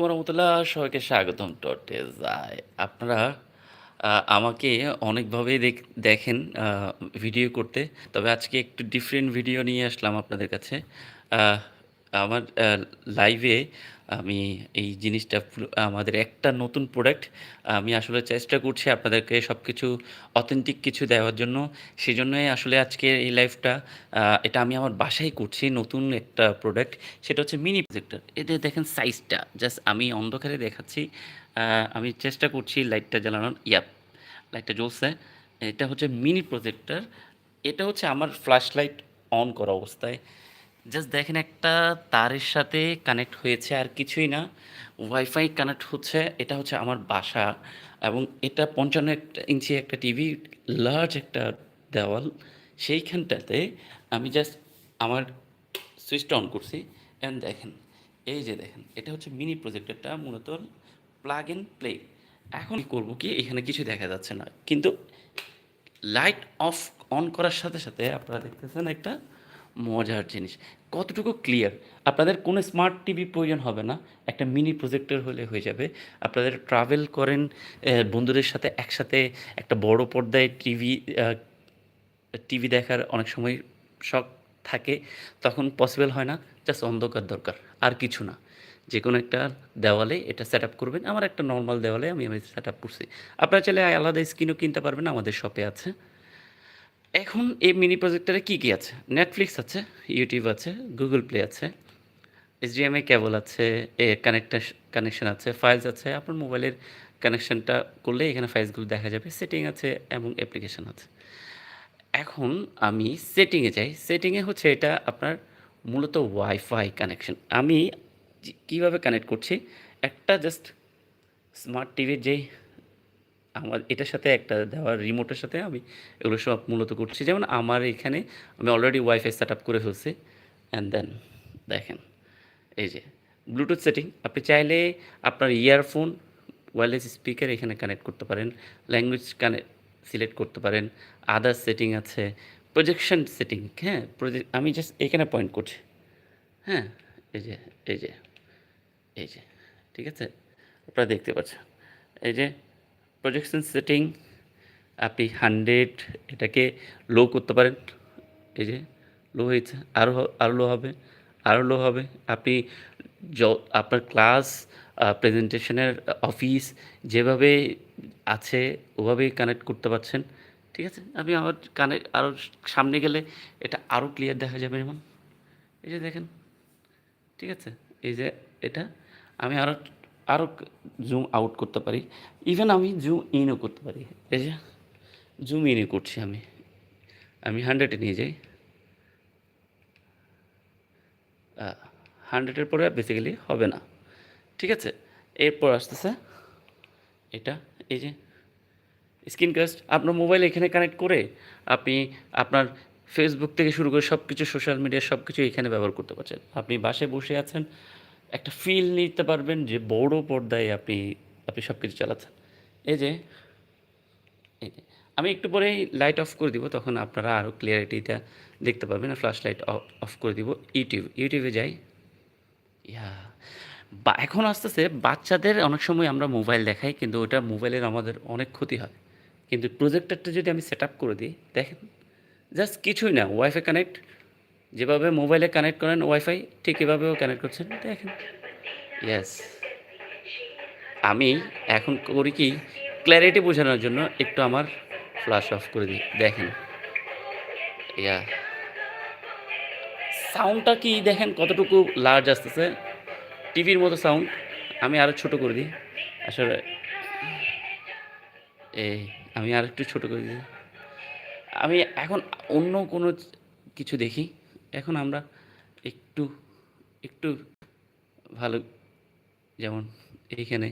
রহমতুল্লাহ, সবাইকে স্বাগতম টটে যায়। আপনারা আমাকে অনেকভাবেই দেখ- দেখেন ভিডিও করতে। তবে আজকে একটু ডিফারেন্ট ভিডিও নিয়ে আসলাম আপনাদের কাছে। আমার লাইভে আমি এই জিনিসটা আমাদের একটা নতুন প্রোডাক্ট আমি আসলে চেষ্টা করছি আপনাদেরকে সব কিছু অথেন্টিক কিছু দেওয়ার জন্য। সেই জন্যই আসলে আজকে এই লাইভটা এটা আমি আমার বাসায় করছি নতুন একটা প্রোডাক্ট সেটা হচ্ছে মিনি প্রজেক্টর এতে দেখেন সাইজটা জাস্ট আমি অন্ধকারে দেখাচ্ছি আমি চেষ্টা করছি লাইটটা জ্বালানোর, ইয়াপ লাইটটা জ্বলছে। এটা হচ্ছে মিনি প্রজেক্টর এটা হচ্ছে আমার ফ্ল্যাশ লাইট অন করা অবস্থায়। জাস্ট দেখেন একটা তারের সাথে কানেক্ট হয়েছে আর কিছুই না। ওয়াইফাই কানেক্ট হচ্ছে, এটা হচ্ছে আমার বাসা এবং এটা পঞ্চান্ন একটা ইঞ্চি একটা টিভি লার্জ একটা দেওয়াল। সেইখানটাতে আমি জাস্ট আমার সুইচটা অন করছি অ্যান্ড দেখেন, এই যে দেখেন, এটা হচ্ছে মিনি প্রজেক্টরটা মূলত প্লাগ ইন প্লে এখন করব কি, এখানে কিছু দেখা যাচ্ছে না। কিন্তু লাইট অফ অন করার সাথে সাথে আপনারা দেখতেছেন একটা মজার জিনিস। কতটুকু ক্লিয়ার আপনাদের কোনো স্মার্ট টিভি প্রয়োজন হবে না। একটা মিনি প্রজেক্টর হলে হয়ে যাবে। আপনাদের ট্রাভেল করেন বন্ধুদের সাথে একসাথে একটা বড় পর্দায় টিভি টিভি দেখার অনেক সময় শখ থাকে, তখন পসিবল হয় না। জাস্ট অন্ধকার দরকার, আর কিছু না। যে কোনো একটা দেওয়ালে এটা সেট আপ করবেন। আমার একটা নর্মাল দেওয়ালে আমি আমি সেট আপ করছি। আপনারা চাইলে আলাদা স্ক্রিনও কিনতে পারবেন, আমাদের শপে আছে। এখন এই মিনি প্রজেক্টরে কী কী আছে? নেটফ্লিক্স আছে ইউটিউব আছে গুগল প্লে আছে এইচডিএমআই কেবল আছে, এ কানেক্ট কানেকশন আছে ফাইলস আছে। আপনার মোবাইলের কানেকশনটা করলে এখানে ফাইলসগুলো দেখা যাবে। সেটিং আছে এবং অ্যাপ্লিকেশন আছে। এখন আমি সেটিংয়ে যাই। সেটিংয়ে হচ্ছে এটা আপনার মূলত ওয়াইফাই কানেকশন আমি কীভাবে কানেক্ট করছি? একটা জাস্ট স্মার্ট টিভির যেই আমার এটার সাথে একটা দেওয়ার রিমোটের সাথে আমি এগুলো সব মূলত করছি। যেমন আমার এখানে আমি অলরেডি ওয়াইফাই সেট আপ করে ফেলছি। অ্যান্ড দেন দেখেন, এই যে ব্লুটুথ সেটিং আপনি চাইলে আপনার ইয়ারফোন ওয়্যারলেস স্পিকার এখানে কানেক্ট করতে পারেন ল্যাঙ্গুয়েজ কানেক্ট সিলেক্ট করতে পারেন আদার সেটিং আছে প্রজেকশন সেটিং হ্যাঁ আমি জাস্ট এখানে পয়েন্ট করছি। হ্যাঁ এই যে এই যে এই যে, ঠিক আছে? আপনারা দেখতে পাচ্ছেন। এই যে প্রজেকশন সেটিং আপনি হান্ড্রেড এটাকে লো করতে পারেন। এই যে লো হয়েছে আরও আরও লো হবে আরও লো হবে। আপনি আপনার ক্লাস প্রেজেন্টেশনের অফিস যেভাবে আছে, ওভাবেই কানেক্ট করতে পারছেন। ঠিক আছে? আপনি আমার কানেক্ট আরও সামনে গেলে এটা আরও ক্লিয়ার দেখা যাবে যেমন এই যে দেখেন। ঠিক আছে? এই যে এটা। আমি আরও আরও জুম আউট করতে পারি। ইভেন আমি জুম ইনও করতে পারি। এই যে জুম ইনও করছি আমি। আমি হান্ড্রেডে নিয়ে যাই। হান্ড্রেডের পরে বেসিক্যালি হবে না। ঠিক আছে? এরপর আসতেছে এটা। এই যে স্ক্রিন কাস্ট আপনার মোবাইল এখানে কানেক্ট করে আপনি আপনার ফেসবুক থেকে শুরু করে সব কিছু সোশ্যাল মিডিয়া সব কিছু এখানে ব্যবহার করতে পারছেন। আপনি বাসে বসে আছেন একটা ফিল নিতে পারবেন যে বড় পর্দায় আপনি আপনি সব কিছু চালাচ্ছেন। এই যে আমি একটু পরেই লাইট অফ করে দিব, তখন আপনারা আরও ক্লিয়ারিটিটা দেখতে পারবেন ফ্ল্যাশ লাইট অফ করে দিব ইউটিউব ইউটিউবে যাই। ইয়া, বা, এখন আসতেছে, বাচ্চাদের অনেক সময় আমরা মোবাইল দেখাই, কিন্তু ওটা মোবাইলের আমাদের অনেক ক্ষতি হয়। কিন্তু প্রজেক্টরটা যদি আমি সেট আপ করে দিই, দেখেন জাস্ট কিছুই না ওয়াইফাই কানেক্ট যেভাবে মোবাইলে কানেক্ট করেন, ওয়াইফাই ঠিক এভাবেও কানেক্ট করছেন। দেখেন। ইয়েস আমি এখন করি কি ক্ল্যারিটি বোঝানোর জন্য একটু আমার ফ্ল্যাশ অফ করে দিই। দেখেন। ইয়া। সাউন্ডটা কি, দেখেন কতটুকু লার্জ আসতেছে। টিভির মতো সাউন্ড আমি আরও ছোট করে দিই। আসলে এই আমি আর একটু ছোটো করে দিই। আমি এখন অন্য কোনো কিছু দেখি। এখন আমরা একটু একটু ভালো, যেমন এইখানে,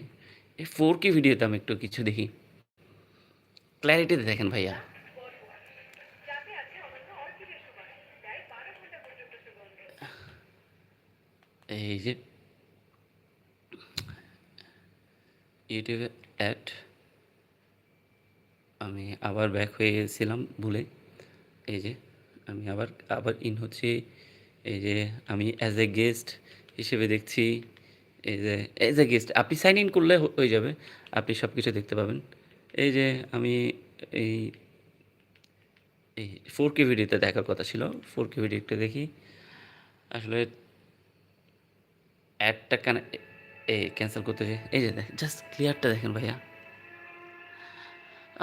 এই ফোর কে ভিডিওতে আমি একটু কিছু দেখি। ক্ল্যারিটিতে দেখেন ভাইয়া। এই যে ইউটিউবে অ্যাড আমি আবার ব্যাক হয়ে গেছিলাম ভুলে। এই যে আমি আবার আবার ইন হচ্ছি, এই যে আমি অ্যাজ এ গেস্ট হিসেবে দেখছি, এই যে এই যে গেস্ট আপনি সাইন ইন করলে হয়ে যাবে, আপনি সব কিছু দেখতে পাবেন। এই যে আমি এই এই ফোর কে ভিডিওতে দেখার কথা ছিল ফোর কে ভিডিও একটু দেখি, আসলে অ্যাডটা কেন এই ক্যান্সেল করতে এই যে জাস্ট ক্লিয়ারটা দেখেন ভাইয়া।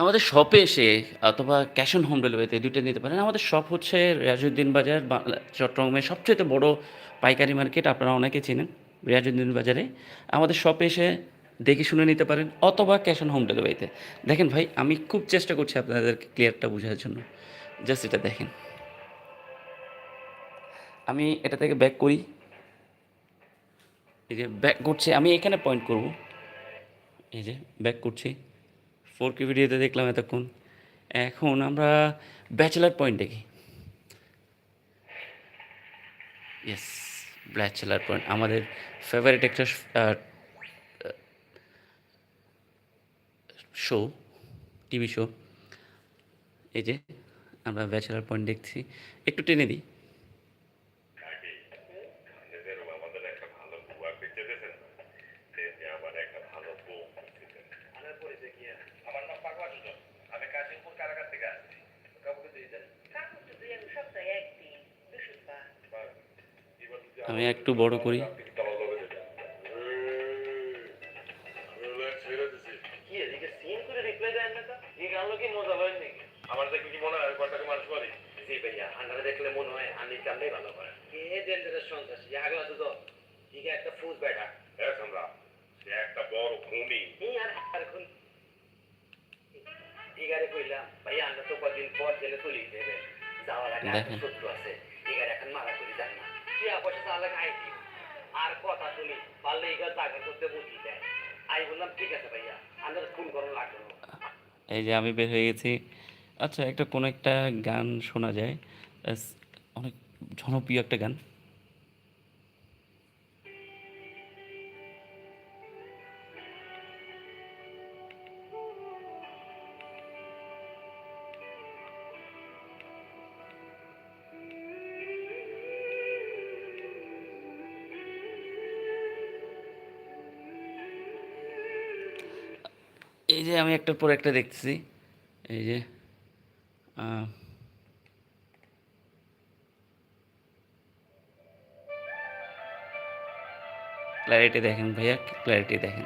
আমাদের শপে এসে, অথবা ক্যাশ অন হোম ডেলিভারিতে দুটো নিতে পারেন। আমাদের শপ হচ্ছে রিয়াজুদ্দিন বাজার চট্টগ্রামের সবচেয়ে বড় পাইকারি মার্কেট, আপনারা অনেকে চেনেন রিয়াজুদ্দিন বাজারে। আমাদের শপে এসে দেখে শুনে নিতে পারেন, অথবা ক্যাশ অন হোম ডেলিভারিতে দেখেন ভাই, আমি খুব চেষ্টা করছি আপনাদেরকে ক্লিয়ারটা বোঝার জন্য। জাস্ট এটা দেখেন। আমি এটা থেকে ব্যাক করি। এই যে ব্যাক করছি, আমি এখানে পয়েন্ট করব। এই যে ব্যাক করছি। ফোর কে ভিডিওতে দেখলাম এতক্ষণ। এখন আমরা ব্যাচেলার পয়েন্ট দেখি। Yes bachelor point. আমাদের ফেভারিট একটা শো টিভি শো এই যে, আমরা ব্যাচেলার পয়েন্ট দেখছি। একটু টেনে দিই নিজেরও আমাদের একটা ভালো বুয়া পেতে দিয়েছেন তেমনি আমার একটা ভালো বউ পেতে আমার পরিচয় কি আর? আমার নাম পাগলা সুজন আমি কাশিমপুর কারাগার থেকে আসছি কাউকে দিয়ে জানি কাকুর তো দুই এক সপ্তাহে একদিন বৃহস্পতিবার এবার যদি আমি একটু বড় করি দেখেন। কি পয়সা তাহলে খাই দিও। আর কথা শুনি, পারলে এখানে চাকরি করতে বুঝি দেয় আমি বললাম, ঠিক আছে ভাইয়া আমি ফোন করুন লাগল। এই যে আমি বের হয়ে গেছি। আচ্ছা একটা কোন একটা গান শোনা যায়। অনেক জনপ্রিয় একটা গান। এই যে আমি একটার পর একটা দেখতেছি। এই যে ক্ল্যারিটি দেখেন ভাইয়া ক্ল্যারিটি দেখেন।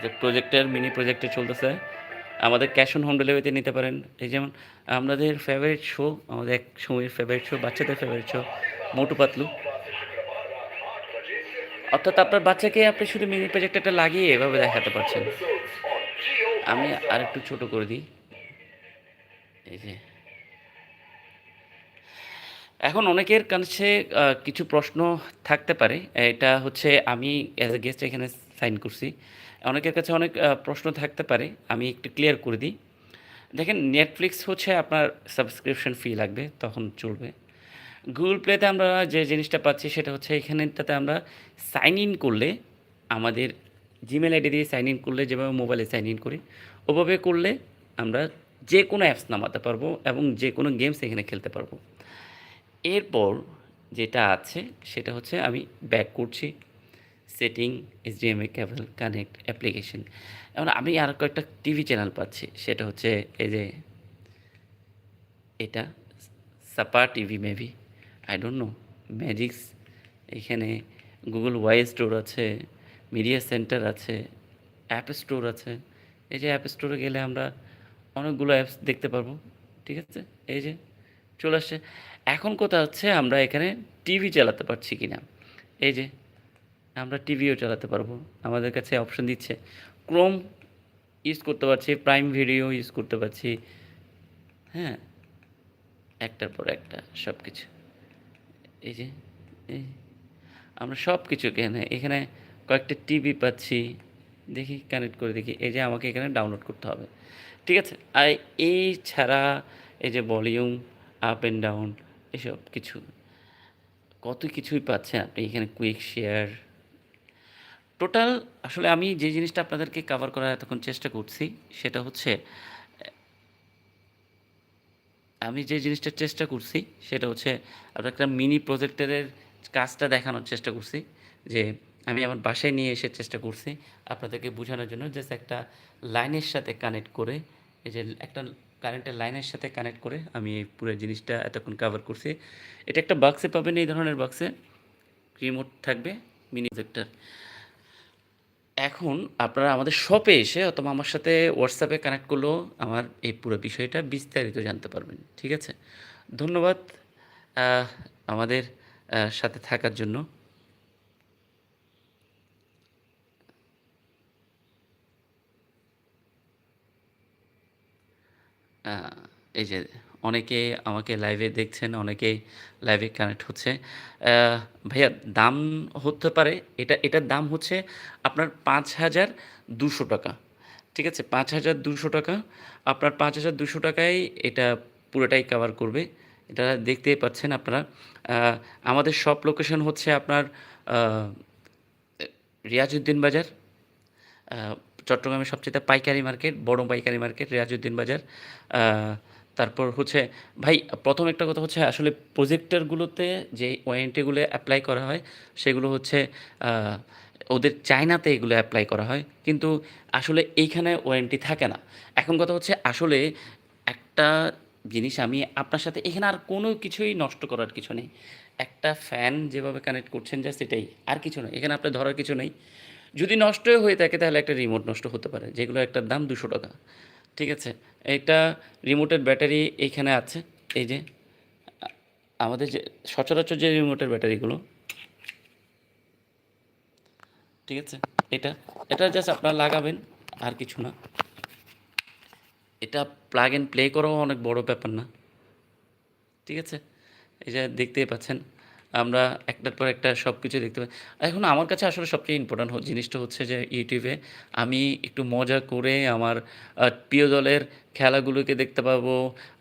যে প্রজেক্টের মিনি প্রজেক্টে চলতেছে। আমাদের ক্যাশ অন হোম ডেলিভারিতে নিতে পারেন। এই যেমন আমাদের ফেভারিট শো আমাদের এক সময়ের ফেভারিট শো বাচ্চাদের ফেভারিট শো মোটু পাতলু। অর্থাৎ আপনার বাচ্চাকে আপনি শুধু মিনি প্রজেক্টরটা লাগিয়ে এভাবে দেখাতে পারছেন। আমি আর একটু ছোট করে দিই। এই যে। এখন অনেকের কাছে কিছু প্রশ্ন থাকতে পারে। এটা হচ্ছে আমি অ্যাজ এ গেস্ট এখানে সাইন করছি। অনেকের কাছে অনেক প্রশ্ন থাকতে পারে। আমি একটু ক্লিয়ার করে দিই। দেখেন নেটফ্লিক্স হচ্ছে আপনার সাবস্ক্রিপশন ফি লাগবে, তখন চলবে। গুগল প্লেতে আমরা যে জিনিসটা পাচ্ছি সেটা হচ্ছে এখানেটাতে আমরা সাইন ইন করলে আমাদের জিমেল আইডি দিয়ে সাইন ইন করলে যেভাবে মোবাইলে সাইন ইন করি, ওভাবে করলে আমরা যে কোনো অ্যাপস নামাতে পারব এবং যে কোনো গেমস এখানে খেলতে পারব। এরপর যেটা আছে সেটা হচ্ছে আমি ব্যাক করছি setting HDMI cable connect application এখন আমি আর কয়েকটা টিভি চ্যানেল পাচ্ছি, সেটা হচ্ছে এই যে এটা সাপা TV maybe I don't know magics এখানে গুগল ওয়াই স্টোর আছে মিডিয়া সেন্টার আছে অ্যাপ স্টোর আছে। এই যে অ্যাপ স্টোরে গেলে আমরা অনেকগুলো অ্যাপস দেখতে পারব, ঠিক আছে? এই যে চলে আসছে। এখন কথা হচ্ছে আমরা এখানে টিভি চালাতে পারছি কি না এই যে আমরা টিভিও চালাতে পারব। আমাদের কাছে অপশন দিচ্ছে। ক্রোম ইউজ করতে পারছি প্রাইম ভিডিও ইউজ করতে পারছি। হ্যাঁ একটার পর একটা সব কিছু এই যে, এই আমরা সব কিছু এখানে এখানে কয়েকটা টিভি পাচ্ছি। দেখি কানেক্ট করে দেখি। এই যে আমাকে এখানে ডাউনলোড করতে হবে। ঠিক আছে? আর এই ছাড়া এই যে ভলিউম আপ অ্যান্ড ডাউন এসব কিছু, কত কিছুই পাচ্ছেন আপনি এখানে কুইক শেয়ার টোটাল আসলে আমি যে জিনিসটা আপনাদেরকে কভার করার এতক্ষণ চেষ্টা করছি, সেটা হচ্ছে আমি যে জিনিসটার চেষ্টা করছি, সেটা হচ্ছে আপনার একটা মিনি প্রজেক্টরের কাজটা দেখানোর চেষ্টা করছি, যে আমি আমার বাসায় নিয়ে এসে চেষ্টা করছি আপনাদেরকে বোঝানোর জন্য জাস্ট একটা লাইনের সাথে কানেক্ট করে, এই যে একটা কারেন্টের লাইনের সাথে কানেক্ট করে আমি এই পুরো জিনিসটা এতক্ষণ কাভার করছি। এটা একটা বাক্সে পাবেন, এই ধরনের বাক্সে রিমোট থাকবে মিনি প্রজেক্টর এখন আপনারা আমাদের শপে এসে অথবা আমার সাথে হোয়াটসঅ্যাপে কানেক্ট করলেও আমার এই পুরো বিষয়টা বিস্তারিত জানতে পারবেন, ঠিক আছে? ধন্যবাদ আমাদের সাথে থাকার জন্য। এই যে অনেকে আমাকে লাইভে দেখছেন, অনেকেই লাইভে কানেক্ট হচ্ছে। ভাইয়া, দাম হতে পারে, এটা, এটার দাম হচ্ছে আপনার পাঁচ হাজার দুশো টাকা। ঠিক আছে? পাঁচ হাজার দুশো টাকা। আপনার পাঁচ হাজার দুশো টাকায় এটা পুরোটাই কভার করবে। এটা দেখতেই পাচ্ছেন আপনারা। আমাদের শপ লোকেশন হচ্ছে আপনার রিয়াজউদ্দিন বাজার। চট্টগ্রামের সবচেয়ে পাইকারি মার্কেট বড় পাইকারি মার্কেট রিয়াজউদ্দিন বাজার। তারপর হচ্ছে, ভাই, প্রথম একটা কথা হচ্ছে আসলে প্রজেক্টরগুলোতে যে ওয়ারেন্টিগুলো অ্যাপ্লাই করা হয়, সেগুলো হচ্ছে ওদের চায়নাতে এগুলো অ্যাপ্লাই করা হয়। কিন্তু আসলে এইখানে ওয়ারেন্টি থাকে না। এখন কথা হচ্ছে আসলে একটা জিনিস আমি আপনার সাথে, এখানে আর কোনো কিছুই নষ্ট করার কিছু নেই। একটা ফ্যান যেভাবে কানেক্ট করছেন যা সেটাই আর কিছু নয়। এখানে আপনার ধরার কিছু নেই। যদি নষ্ট হয়ে থাকে তাহলে একটা রিমোট নষ্ট হতে পারে, যেগুলো একটার দাম দুশো টাকা। ঠিক আছে এটা রিমোটের ব্যাটারি এইখানে আছে, এই যে, আমাদের যে, সচরাচর যে রিমোটের ব্যাটারিগুলো ঠিক আছে, এটা এটা জাস্ট আপনারা লাগাবেন, আর কিছু না। এটা প্লাগ এন্ড প্লে করাও অনেক বড় ব্যাপার না, ঠিক আছে, এই যে দেখতেই পাচ্ছেন আমরা একটার পর একটা সব কিছু দেখতে পাই। এখন আমার কাছে আসলে সবচেয়ে ইম্পর্ট্যান্ট জিনিসটা হচ্ছে যে ইউটিউবে আমি একটু মজা করে আমার প্রিয় দলের খেলাগুলোকে দেখতে পাবো।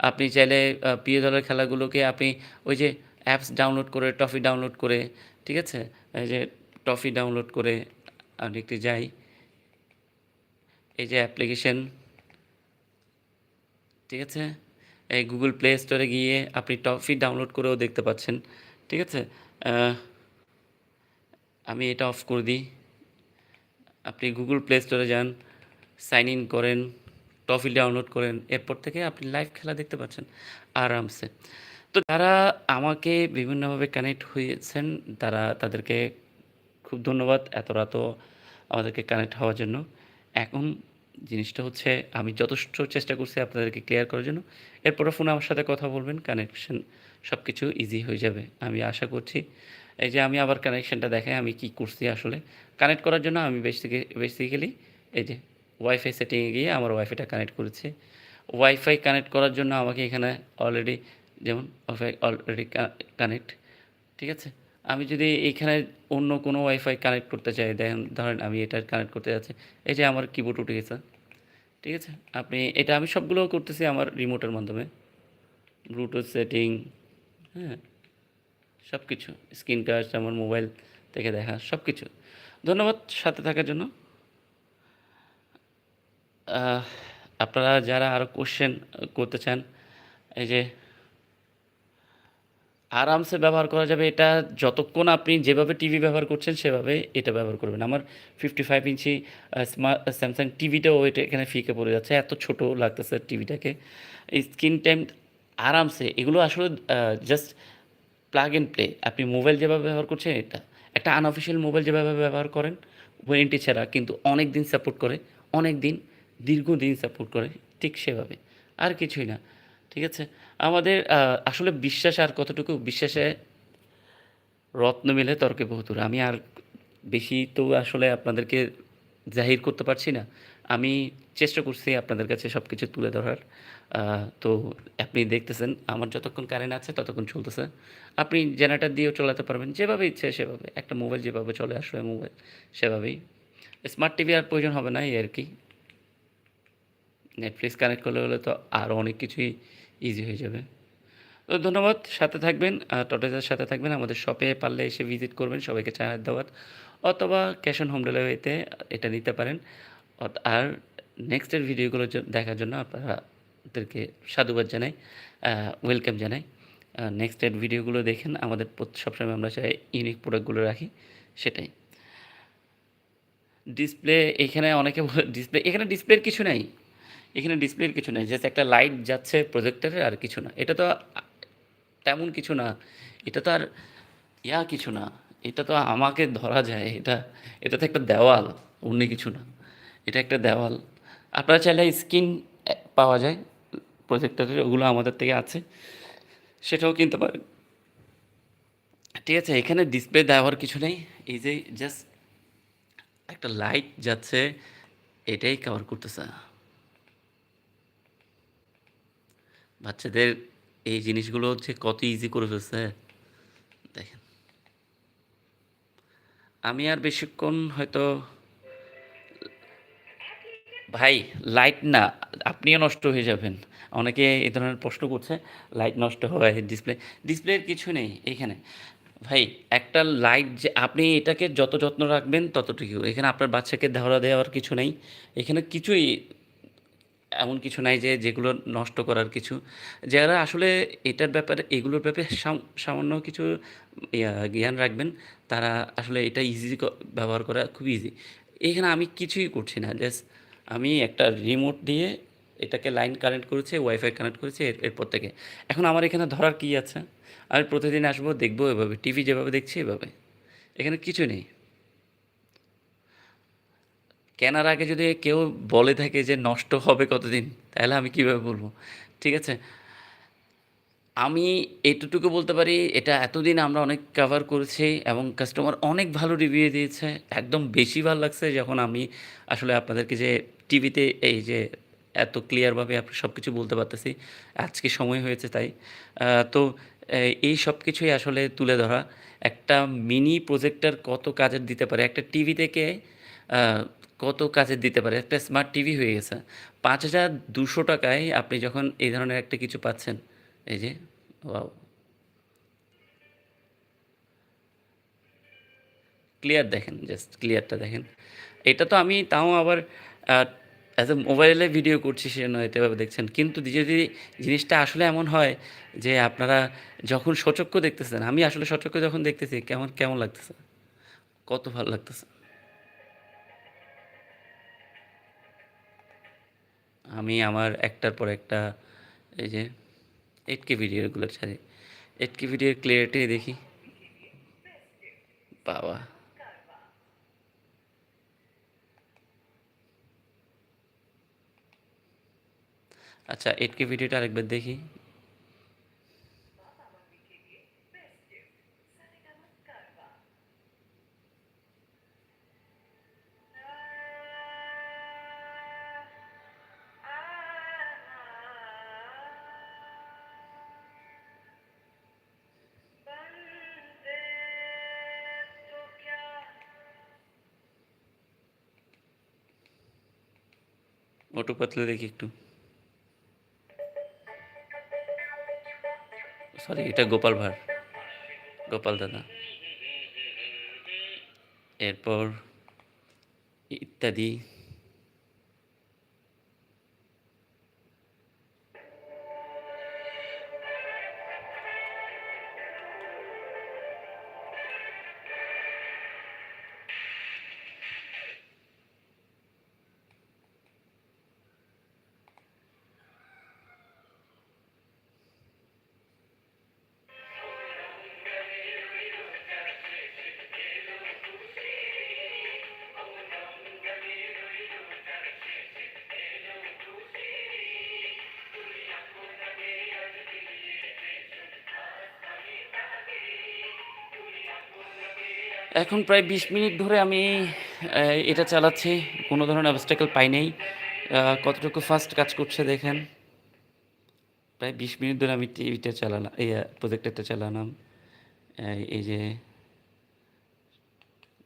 আপনি চাইলে প্রিয় দলের খেলাগুলোকে আপনি ওই যে অ্যাপস ডাউনলোড করে ট্রফি ডাউনলোড করে, ঠিক আছে? এই যে ট্রফি ডাউনলোড করে আমি একটু যাই। এই যে অ্যাপ্লিকেশন ঠিক আছে? এই গুগল প্লে স্টোরে গিয়ে আপনি টফি ডাউনলোড করেও দেখতে পাচ্ছেন। ঠিক আছে? আমি এটা অফ করে দিই। আপনি গুগল প্লে স্টোরে যান সাইন ইন করেন টফি ডাউনলোড করেন, এরপর থেকে আপনি লাইভ খেলা দেখতে পাচ্ছেন আরামসে। তো যারা আমাকে বিভিন্নভাবে কানেক্ট হয়েছেন, তারা তাদেরকে খুব ধন্যবাদ এত রাতও আমাদেরকে কানেক্ট হওয়ার জন্য। এখন জিনিসটা হচ্ছে, আমি যথেষ্ট চেষ্টা করছি আপনাদেরকে ক্লিয়ার করার জন্য। এরপরে ফোনে আমার সাথে কথা বলবেন কানেকশন সব কিছু ইজি হয়ে যাবে, আমি আশা করছি। এই যে আমি আবার কানেকশানটা দেখাই, আমি কি করছি আসলে। কানেক্ট করার জন্য আমি বেসিকে বেসিক্যালি এই যে ওয়াইফাই সেটিংয়ে গিয়ে আমার ওয়াইফাইটা কানেক্ট করেছি। ওয়াইফাই কানেক্ট করার জন্য আমাকে এখানে অলরেডি যেমন ওয়াইফাই অলরেডি কানেক্ট ঠিক আছে? আমি যদি এখানে অন্য কোনো ওয়াইফাই কানেক্ট করতে চাই, দেখেন, ধরেন আমি এটা কানেক্ট করতে যাচ্ছি, এই যে আমার কিবোর্ড উঠে গেছে, ঠিক আছে? আপনি, এটা আমি সবগুলো করতেছি আমার রিমোটের মাধ্যমে। ব্লুটুথ সেটিং হ্যাঁ সব কিছু। স্ক্রিন টাচ আমার মোবাইল থেকে দেখা, সব কিছু। ধন্যবাদ সাথে থাকার জন্য। আপনারা যারা আরও কোশ্চেন করতে চান, এই যে আরামসে ব্যবহার করা যাবে, এটা যতক্ষণ আপনি যেভাবে টিভি ব্যবহার করছেন, সেভাবে এটা ব্যবহার করবেন। আমার fifty five inch smart Samsung টিভিটাও এটা এখানে ফিকে পড়ে যাচ্ছে। এত ছোট লাগতেছে টিভিটাকে স্ক্রিন টাইম আরামসে, এগুলো আসলে জাস্ট প্লাগ এন্ড প্লে আপনি মোবাইল যেভাবে ব্যবহার করছেন, এটা, একটা আনঅফিসিয়াল মোবাইল যেভাবে ব্যবহার করেন ওয়ারেন্টি ছাড়া কিন্তু অনেক দিন সাপোর্ট করে, অনেক দিন, দীর্ঘদিন সাপোর্ট করে, ঠিক সেভাবে, আর কিছুই না, ঠিক আছে? আমাদের আসলে বিশ্বাস আর কতটুকু? বিশ্বাসে রত্ন মিলে তর্কে বহুদূর। আমি আর বেশি তো আসলে আপনাদেরকে জাহির করতে পারছি না। আমি চেষ্টা করছি আপনাদের কাছে সব কিছু তুলে ধরার। তো আপনি দেখতেছেন, আমার যতক্ষণ কারেন্ট আছে ততক্ষণ চলতেছে। আপনি জেনারেটার দিয়েও চলাতে পারবেন যেভাবে ইচ্ছে সেভাবে। একটা মোবাইল যেভাবে চলে আসবে মোবাইল, সেভাবেই। স্মার্ট টিভি আর প্রয়োজন হবে না এই আর কি। নেটফ্লিক্স কানেক্ট করলে হলে তো আরও অনেক কিছুই ইজি হয়ে যাবে। তো ধন্যবাদ, সাথে থাকবেন। টটেজের সাথে থাকবেন, আমাদের শপে পারলে এসে ভিজিট করবেন, সবাইকে চায়ের দাওয়াত। অথবা ক্যাশ অন হোম ডেলিভারিতে এটা নিতে পারেন। আর নেক্সটের ভিডিওগুলো দেখার জন্য আপনারাদেরকে সাধুবাদ জানাই ওয়েলকাম জানাই। নেক্সট এর ভিডিওগুলো দেখেন, আমাদের সবসময় আমরা চাই ইউনিক প্রোডাক্টগুলো রাখি, সেটাই। ডিসপ্লে এখানে অনেকে ডিসপ্লে এখানে ডিসপ্লের কিছু নাই। এখানে ডিসপ্লের কিছু নাই জাস্ট একটা লাইট যাচ্ছে প্রজেক্টরের আর কিছু না। এটা তো তেমন কিছু না, এটা তো আর ইয়া কিছু না, এটা তো আমাকে ধরা যায়, এটা এটা তো একটা দেওয়াল, অন্য কিছু না। এটা একটা দেওয়াল। আপনারা চাইলে স্ক্রিন পাওয়া যায়। প্রজেক্টরের ওগুলো আমাদের থেকে আছে, সেটাও কিনতে পারেন। ঠিক আছে, এখানে ডিসপ্লে দেওয়ার কিছু নেই, এই যে জাস্ট একটা লাইট যাচ্ছে, এটাই কভার করতেছে। বাচ্চাদের এই জিনিসগুলো হচ্ছে কত ইজি করে ফেলছে, দেখেন। আমি আর বেশিক্ষণ হয়তো ভাই লাইট না, আপনিও নষ্ট হয়ে যাবেন। অনেকে এই ধরনের প্রশ্ন করছে লাইট নষ্ট হয় ডিসপ্লে ডিসপ্লের কিছু নেই এইখানে ভাই, একটা লাইট যে, আপনি এটাকে যত যত্ন রাখবেন ততটুকু। এখানে আপনার বাচ্চাকে ধরা দেওয়ার কিছু নেই। এখানে কিছুই এমন কিছু নাই যে, যেগুলো নষ্ট করার কিছু। যারা আসলে এটার ব্যাপারে, এগুলোর ব্যাপারে সাম- সামান্য কিছু জ্ঞান রাখবেন, তারা আসলে এটা ইজি ব্যবহার করা খুব ইজি এখানে আমি কিছুই করছি না জাস্ট আমি একটা রিমোট দিয়ে এটাকে লাইন কানেক্ট করেছি ওয়াইফাই কানেক্ট করেছি এরপর থেকে। এখন আমার এখানে ধরার কী আছে? আমি প্রতিদিন আসব, দেখব এভাবে টিভি যেভাবে দেখছি এভাবে। এখানে কিছু নেই। কেনার আগে যদি কেউ বলে থাকে যে নষ্ট হবে কতদিন, তাহলে আমি কীভাবে বলব? ঠিক আছে? আমি এতটুকু বলতে পারি, এটা এতদিন আমরা অনেক কভার করেছি এবং কাস্টমার অনেক ভালো রিভিউ দিয়েছে। একদম বেশি ভালো লাগছে যখন আমি আসলে আপনাদেরকে যে টিভিতে এই যে এত ক্লিয়ারভাবে আপনি সব কিছু বলতে পারতেছি, আজকে সময় হয়েছে তাই। তো এই- সব কিছুই আসলে তুলে ধরা। একটা মিনি প্রজেক্টর কত কাজের দিতে পারে, একটা টিভি থেকে কত কাজের দিতে পারে? একটা স্মার্ট টিভি হয়ে গেছে। পাঁচ হাজার দুশো টাকায় আপনি যখন এই ধরনের একটা কিছু পাচ্ছেন এই যে, ওয়াও। ক্লিয়ার দেখেন জাস্ট ক্লিয়ারটা দেখেন। এটা তো আমি তাও আবার অ্যাজ এ মোবাইলে ভিডিও করছি সে নয় এভাবে দেখছেন। কিন্তু যদি জিনিসটা আসলে এমন হয় যে, আপনারা যখন সচক্ষ দেখতেছেন, আমি আসলে সচক্ষ যখন দেখতেছি, কেমন কেমন লাগতেছে? কত ভালো লাগতেছে। আমি আমার একটার পর একটা, এই যে এইট কে ভিডিওগুলো ছাড়ি এইট কে ভিডিওর ক্লিয়ারিটি দেখি বাবা আচ্ছা এইট কে ভিডিওটা আরেকবার দেখি মোটু পাতলে দেখি একটু। সরি এটা গোপাল ভাঁড়। গোপাল দাদা। এরপর ইত্যাদি। এখন প্রায় বিশ মিনিট ধরে আমি এটা চালাচ্ছি। কোনো ধরনের অবস্টাকেল পাই নেই। কতটুকু ফাস্ট কাজ করছে দেখেন। প্রায় বিশ মিনিট ধরে আমি টিভিটা চালালাম এই প্রজেক্টরটা চালালাম। এই- যে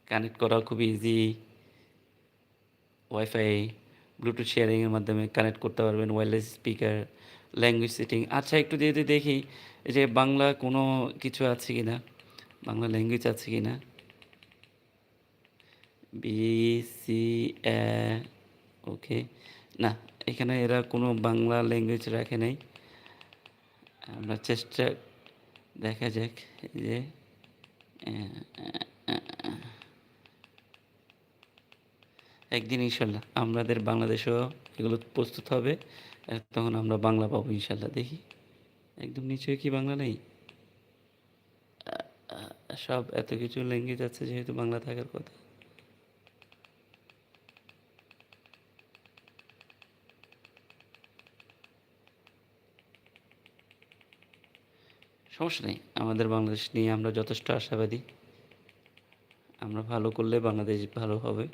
কানেক্ট করা খুব ইজি ওয়াইফাই ব্লুটুথ শেয়ারিংয়ের মাধ্যমে কানেক্ট করতে পারবেন ওয়্যারলেস স্পিকার ল্যাঙ্গুয়েজ সেটিং আচ্ছা একটু দিয়ে দেখি যে বাংলা কোনো কিছু আছে কি না বাংলা ল্যাঙ্গুয়েজ আছে কি না বি সি ওকে না, এখানে এরা কোনো বাংলা ল্যাঙ্গুয়েজ রাখে নাই। আমরা চেষ্টা দেখা যাক যে একদিন ইনশাল্লাহ আমাদের বাংলাদেশেও এগুলো প্রস্তুত হবে তখন আমরা বাংলা পাবো ইনশাল্লাহ। দেখি, একদম নিচে কি বাংলা নেই? সব এত কিছু ল্যাঙ্গুয়েজ আছে যেহেতু বাংলা থাকার কথা। সমস্যা নেই। আমাদের বাংলাদেশ নিয়ে আমরা যথেষ্ট আশাবাদী। আমরা ভালো করলে বাংলাদেশ ভালো হবে।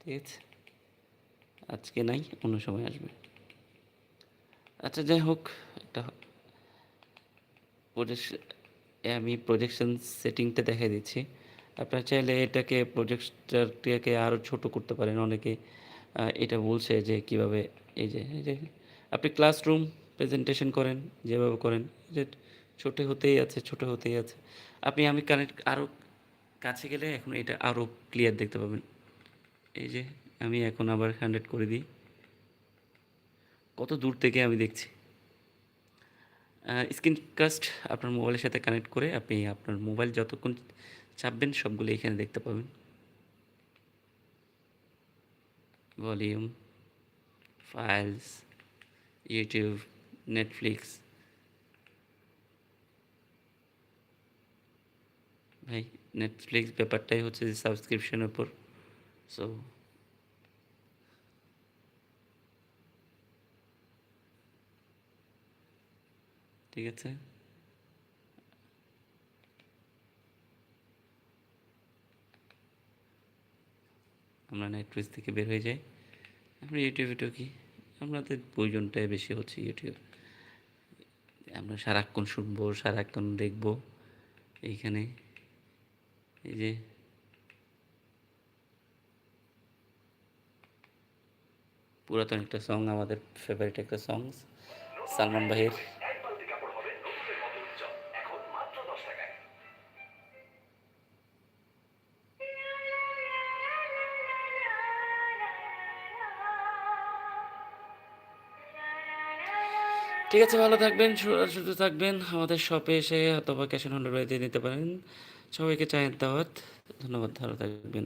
ঠিক আছে? আজকে নাই, অন্য সময় আসবে। আচ্ছা যাই হোক, একটা প্রজেকশন আমি প্রজেকশন সেটিংটা দেখাই দিচ্ছি। আপনারা চাইলে এটাকে প্রজেক্টরটাকে আরও ছোট করতে পারেন। অনেকে এটা বলছে যে কীভাবে, এই যে এই যে, আপনি ক্লাসরুম প্রেজেন্টেশন করেন, যেভাবে করেন, যে ছোট হতেই আছে, ছোট হতেই আছে। আপনি, আমি কানেক্ট আরও কাছে গেলে এখন এটা আরও ক্লিয়ার দেখতে পাবেন। এই যে, আমি এখন আবার হান্ড্রেড করে দিই। কত দূর থেকে আমি দেখছি। স্ক্রিন কাস্ট আপনার মোবাইলের সাথে কানেক্ট করে আপনি আপনার মোবাইল যতক্ষণ চাপবেন সবগুলো এখানে দেখতে পাবেন। ভলিউম ফাইলস ইউটিউব নেটফ্লিক্স ভাই নেটফ্লিক্স ব্যাপারটাই হচ্ছে যে সাবস্ক্রিপশনের উপর। সো ঠিক আছে? আমরা নেটফ্লিক্স থেকে বের হয়ে যাই। আমরা ইউটিউবে কি আমাদের প্রয়োজনটাই বেশি হচ্ছে ইউটিউব আমরা সারাক্ষণ শুনব, সারাক্ষণ দেখব এইখানে। এই যে পুরাতন একটা সং আমাদের ফেভারিট একটা সং সালমান ভাইয়ের। ঠিক আছে, ভালো থাকবেন সুস্থ থাকবেন। আমাদের শপে এসে অথবা ক্যাশ অন ডেলিভারিতে নিতে পারেন। সবাইকে চায়ের দাওয়াত ধন্যবাদ ভালো থাকবেন।